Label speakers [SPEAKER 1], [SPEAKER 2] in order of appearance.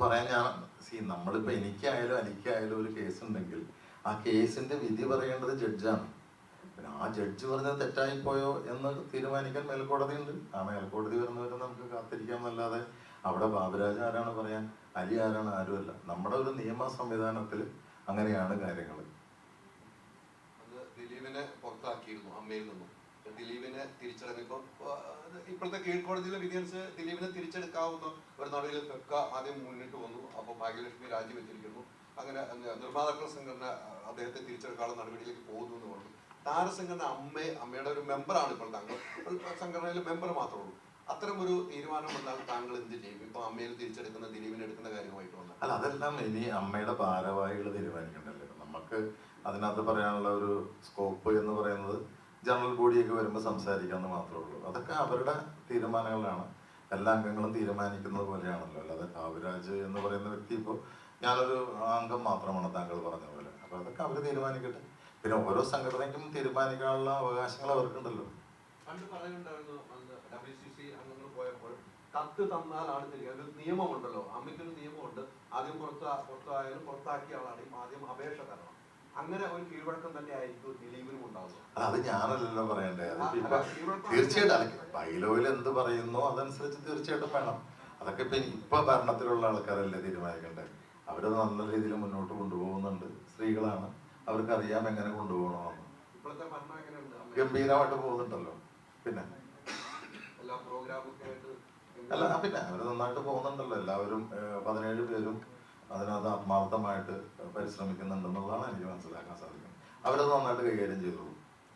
[SPEAKER 1] പറയാൻ ഞാൻ സി നമ്മളിപ്പോ എനിക്കായാലും എനിക്കായാലും ഒരു കേസ് ഉണ്ടെങ്കിൽ ആ കേസിന്റെ വിധി പറയേണ്ടത് ജഡ്ജാണ് പിന്നെ ആ ജഡ്ജ് പറഞ്ഞത് തെറ്റായി പോയോ എന്ന് തീരുമാനിക്കാൻ മേൽക്കോടതി ഉണ്ട് ആ മേൽക്കോടതി വരുന്നവരെ നമുക്ക് കാത്തിരിക്കാമെന്നല്ലാതെ അവിടെ ബാബുരാജ് ആരാണ് പറയാൻ? അലി ആരാണ്? ആരുമല്ല. നമ്മുടെ ഒരു നിയമ സംവിധാനത്തിൽ അങ്ങനെയാണ് കാര്യങ്ങൾ
[SPEAKER 2] ദിലീപിനെ പുറത്താക്കിയിരുന്നു അമ്മയിൽ നിന്നും. ദിലീപിനെ തിരിച്ചടങ്ങിയപ്പോൾ ഇപ്പോഴത്തെ കീഴ്ക്കോടതിയിലെ വിധി അനുസരിച്ച് ദിലീപിനെ തിരിച്ചെടുക്കാവുന്ന ഒരു നടപടിയിൽ തെക്ക ആദ്യം മുന്നിട്ട് വന്നു. അപ്പോൾ ഭാഗ്യലക്ഷ്മി രാജിവെച്ചിരിക്കുന്നു. അങ്ങനെ നിർമ്മാതാക്കളുടെ സംഘടന അദ്ദേഹത്തെ തിരിച്ചെടുക്കാനുള്ള നടപടിയിലേക്ക് പോകുന്നു എന്ന് പറഞ്ഞു. താരസംഘടന അമ്മയെ അമ്മയുടെ ഒരു മെമ്പറാണ് ഇപ്പോൾ താങ്കൾ. സംഘടനയിലെ മെമ്പർ മാത്രമേ ഉള്ളൂ. അത്തരം ഒരു തീരുമാനം വന്നാൽ താങ്കൾ എന്ത് ചെയ്യും? ഇപ്പൊ അമ്മയിൽ തിരിച്ചെടുക്കുന്ന ദിലീപിനെ എടുക്കുന്ന കാര്യമായിട്ട് വന്നാൽ.
[SPEAKER 1] അല്ല അതെല്ലാം ഇനി അമ്മയുടെ ഭാരവാഹികൾ തീരുമാനിക്കണ്ടല്ലോ. നമുക്ക് അതിനകത്ത് പറയാനുള്ള ഒരു സ്കോപ്പ് എന്ന് പറയുന്നത് ജനറൽ ബോഡിയൊക്കെ വരുമ്പോൾ സംസാരിക്കാമെന്ന് മാത്രമേ ഉള്ളൂ. അതൊക്കെ അവരുടെ തീരുമാനങ്ങളാണ് എല്ലാ അംഗങ്ങളും തീരുമാനിക്കുന്നത് പോലെയാണല്ലോ. അല്ലാതെ കാവ്യരാജ് എന്ന് പറയുന്ന വ്യക്തി ഇപ്പോൾ ഞാനൊരു അംഗം മാത്രമാണ് താങ്കൾ പറഞ്ഞ പോലെ. അപ്പോൾ അതൊക്കെ അവർ തീരുമാനിക്കട്ടെ. പിന്നെ ഓരോ സംഘടനയ്ക്കും തീരുമാനിക്കാനുള്ള അവകാശങ്ങൾ അവർക്കുണ്ടല്ലോ.
[SPEAKER 2] അംഗങ്ങൾ പോയപ്പോൾ കത്ത് തന്നാലാണ് തിരികെ. ഒരു നിയമമുണ്ടല്ലോ. അമ്മയ്ക്കൊരു നിയമമുണ്ട്. ആദ്യം പുറത്ത് പുറത്തായാലും പുറത്താക്കിയ ആളാണെങ്കിൽ ആദ്യം അപേക്ഷ തരണം. അങ്ങനെ ഒരു കീഴ്വഴക്കം തന്നെ ആയിരിക്കും ദിലീപിനും ഉണ്ടാവുക.
[SPEAKER 1] അത് ഞാനല്ലല്ലോ പറയണ്ടേ. തീർച്ചയായിട്ടും ബൈലോയിൽ എന്ത് പറയുന്നോ അതനുസരിച്ച് തീർച്ചയായിട്ടും വേണം. അതൊക്കെ ഇപ്പൊ ഇപ്പൊ ഭരണത്തിലുള്ള ആൾക്കാരല്ലേ തീരുമാനിക്കണ്ടേ? അവരത് നല്ല രീതിയിൽ മുന്നോട്ട് കൊണ്ടുപോകുന്നുണ്ട് സ്ത്രീകളാണ്. അവർക്ക് അറിയാം എങ്ങനെ കൊണ്ടുപോകണമെന്ന്? ഗംഭീരമായിട്ട് പോകുന്നുണ്ടല്ലോ. പിന്നെ? അല്ല പിന്നെ അവർ നന്നായിട്ട് പോകുന്നുണ്ടല്ലോ. എല്ലാവരും പതിനേഴ് പേരും അതിനകത്ത് ആത്മാർത്ഥമായിട്ട് പരിശ്രമിക്കുന്നുണ്ടെന്നുള്ളതാണ് എനിക്ക് അവരത് നന്നായിട്ട് കൈകാര്യം ചെയ്തോളൂ.